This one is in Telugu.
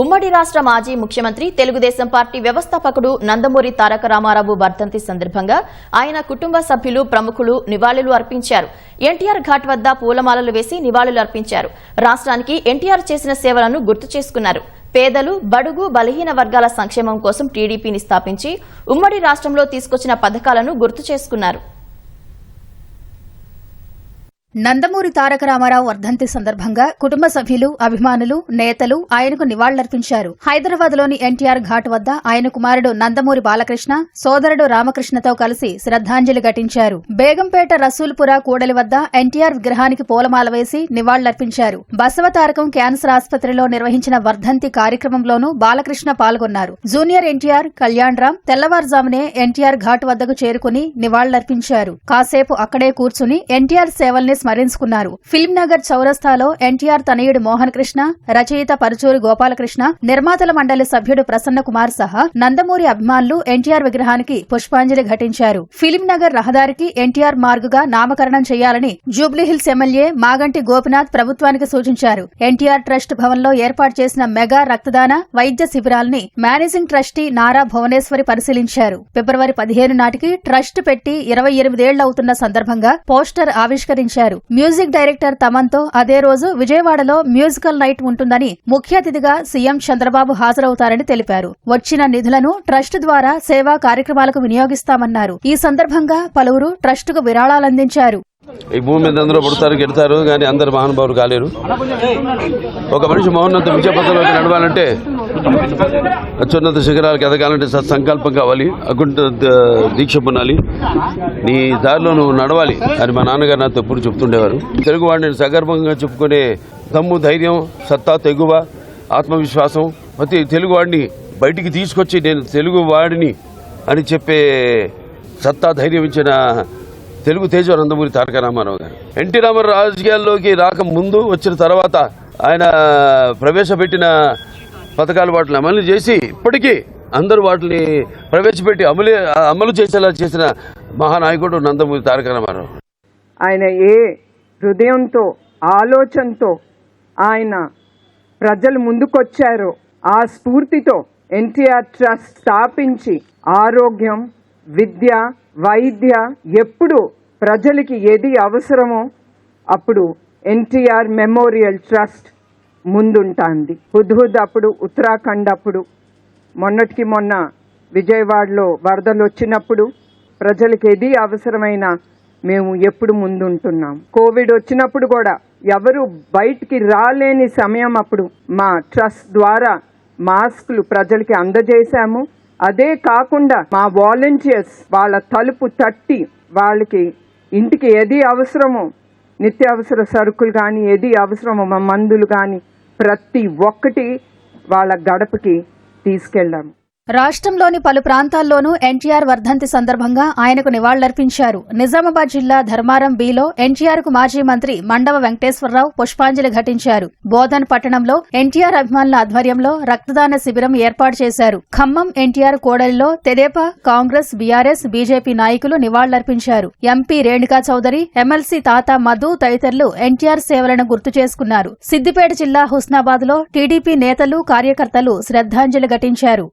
ఉమ్మడి రాష్ట్ర మాజీ ముఖ్యమంత్రి తెలుగుదేశం పార్టీ వ్యవస్థాపకుడు నందమూరి తారక రామారావు వర్ధంతి సందర్భంగా ఆయన కుటుంబ సభ్యులు ప్రముఖులు నివాళులు అర్పించారు. ఎన్టీఆర్ ఘాట్ వద్ద పూలమాలలు వేసి నివాళులు అర్పించారు. రాష్ట్రానికి ఎన్టీఆర్ చేసిన సేవలను గుర్తు చేసుకున్నారు. పేదలు బడుగు బలహీన వర్గాల సంక్షేమం కోసం టీడీపీని స్థాపించి ఉమ్మడి రాష్ట్రంలో తీసుకొచ్చిన పథకాలను గుర్తు చేసుకున్నారు. నందమూరి తారక రామారావు వర్ధంతి సందర్భంగా కుటుంబ సభ్యులు అభిమానులు నేతలు ఆయనకు నివాళులర్పించారు. హైదరాబాద్లోని ఎన్టీఆర్ ఘాట్ వద్ద ఆయన కుమారుడు నందమూరి బాలకృష్ణ సోదరుడు రామకృష్ణతో కలిసి శ్రద్ధాంజలి ఘటించారు. బేగంపేట రసూల్పుర కూడలి వద్ద ఎన్టీఆర్ విగ్రహానికి పూలమాల వేసి నివాళులర్పించారు. బసవతారకం క్యాన్సర్ ఆసుపత్రిలో నిర్వహించిన వర్ధంతి కార్యక్రమంలోనూ బాలకృష్ణ పాల్గొన్నారు. జూనియర్ ఎన్టీఆర్ కళ్యాణ్ రామ్ తెల్లవారుజామునే ఎన్టీఆర్ ఘాట్ వద్దకు చేరుకుని నివాళులర్పించారు. కాసేపు అక్కడే కూర్చుని ఎన్టీఆర్ సేవల్ని స్మరించుకున్నారు. ఫిల్మ్ నగర్ చౌరస్తాలో ఎన్టీఆర్ తనయుడు మోహన్ కృష్ణ రచయిత పరుచూరి గోపాలకృష్ణ నిర్మాతల మండలి సభ్యుడు ప్రసన్న కుమార్ సహా నందమూరి అభిమానులు ఎన్టీఆర్ విగ్రహానికి పుష్పాంజలి ఘటించారు. ఫిల్మ్ నగర్ రహదారికి ఎన్టీఆర్ మార్గుగా నామకరణం చేయాలని జూబ్లీహిల్స్ ఎమ్మెల్యే మాగంటి గోపినాథ్ ప్రభుత్వానికి సూచించారు. ఎన్టీఆర్ ట్రస్ట్ భవన్లో ఏర్పాటు చేసిన మెగా రక్తదాన వైద్య శిబిరాల్ని మేనేజింగ్ ట్రస్టీ నారా భువనేశ్వరి పరిశీలించారు. ఫిబ్రవరి పదిహేను నాటికి ట్రస్ట్ పెట్టి ఇరవై ఎనిమిదేళ్ళవుతున్న సందర్భంగా పోస్టర్ ఆవిష్కరించారు. మ్యూజిక్ డైరెక్టర్ తమన్తో అదే రోజు విజయవాడలో మ్యూజికల్ నైట్ ఉంటుందని ముఖ్య అతిథిగా సీఎం చంద్రబాబు హాజరవుతారని తెలిపారు. వచ్చిన నిధులను ట్రస్ట్ ద్వారా సేవా కార్యక్రమాలకు వినియోగిస్తామన్నారు. ఈ సందర్భంగా పలువురు ట్రస్టుకు విరాళాలందించారు. ఈ భూమి మీద అందరూ పుడతారు గెడతారు కానీ అందరు మహానుభావులు కాలేరు. ఒక మనిషి మహోన్నత విజయపథంలోకి నడవాలంటే అత్యున్నత శిఖరాలకు ఎదగాలంటే సత్సంకల్పం కావాలి. అకుంఠ దీక్ష పొందాలి. నీ దారిలో నువ్వు నడవాలి అని మా నాన్నగారు నాతో ఎప్పుడు చెప్తుండేవారు. తెలుగు వాడిని సగర్భంగా చెప్పుకునే దమ్ము ధైర్యం సత్తా తెగువ ఆత్మవిశ్వాసం ప్రతి తెలుగు వాడిని బయటికి తీసుకొచ్చి నేను తెలుగు వాడిని అని చెప్పే సత్తా ధైర్యం ఇచ్చిన తెలుగు తేజ నందమూరి తారక రామారావు గారు. ఎన్టీ రామారావు రాజకీయాల్లోకి రాక ముందు వచ్చిన తర్వాత ఆయన ప్రవేశపెట్టిన పథకాలు వాటిని అమలు చేసి ఇప్పటికీ అందరూ వాటిని ప్రవేశపెట్టి అమలు అమలు చేసేలా చేసిన మహానాయకుడు నందమూరి తారక రామారావు. ఆయన ఏ హృదయంతో ఆలోచనతో ఆయన ప్రజలు ముందుకొచ్చారో ఆ స్ఫూర్తితో ఎన్టీఆర్ ట్రస్ట్ స్థాపించి ఆరోగ్యం విద్య వైద్య ఎప్పుడు ప్రజలకి ఏది అవసరమో అప్పుడు ఎన్టీఆర్ మెమోరియల్ ట్రస్ట్ ముందుంటాంది. హుద్హుద్ అప్పుడు ఉత్తరాఖండ్ అప్పుడు మొన్నటికి మొన్న విజయవాడలో వరదలు వచ్చినప్పుడు ప్రజలకు ఏది అవసరమైన మేము ఎప్పుడు ముందుంటున్నాం. కోవిడ్ వచ్చినప్పుడు కూడా ఎవరు బయటికి రాలేని సమయం అప్పుడు మా ట్రస్ట్ ద్వారా మాస్కులు ప్రజలకి అందజేశాము. అదే కాకుండా మా వాలంటీర్స్ వాళ్ళ తలుపు తట్టి వాళ్ళకి ఇంటికి ఏది అవసరమో నిత్యావసర సరుకులు కానీ ఏది అవసరమో మా మందులు కానీ ప్రతి ఒక్కటి వాళ్ళ గడపకి తీసుకెళ్ళాము. రాష్ట్రంలోని పలు ప్రాంతాల్లోనూ ఎన్టీఆర్ వర్ధంతి సందర్భంగా ఆయనకు నివాళులర్పించారు. నిజామాబాద్ జిల్లా ధర్మారం బిలో ఎన్టీఆర్కు మాజీ మంత్రి మండవ వెంకటేశ్వరరావు పుష్పాంజలి ఘటించారు. బోధన్ పట్టణంలో ఎన్టీఆర్ అభిమానుల ఆధ్వర్యంలో రక్తదాన శిబిరం ఏర్పాటు చేశారు. ఖమ్మం ఎన్టీఆర్ కోడలిలో తెదేపా కాంగ్రెస్ బీఆర్ఎస్ బీజేపీ నాయకులు నివాళులర్పించారు. ఎంపీ రేణుకా చౌదరి ఎమ్మెల్సీ తాత మధు తదితరులు ఎన్టీఆర్ సేవలను గుర్తు చేసుకున్నారు. సిద్దిపేట జిల్లా హుస్నాబాద్లో టీడీపీ నేతలు కార్యకర్తలు శ్రద్ధాంజలి ఘటించారు.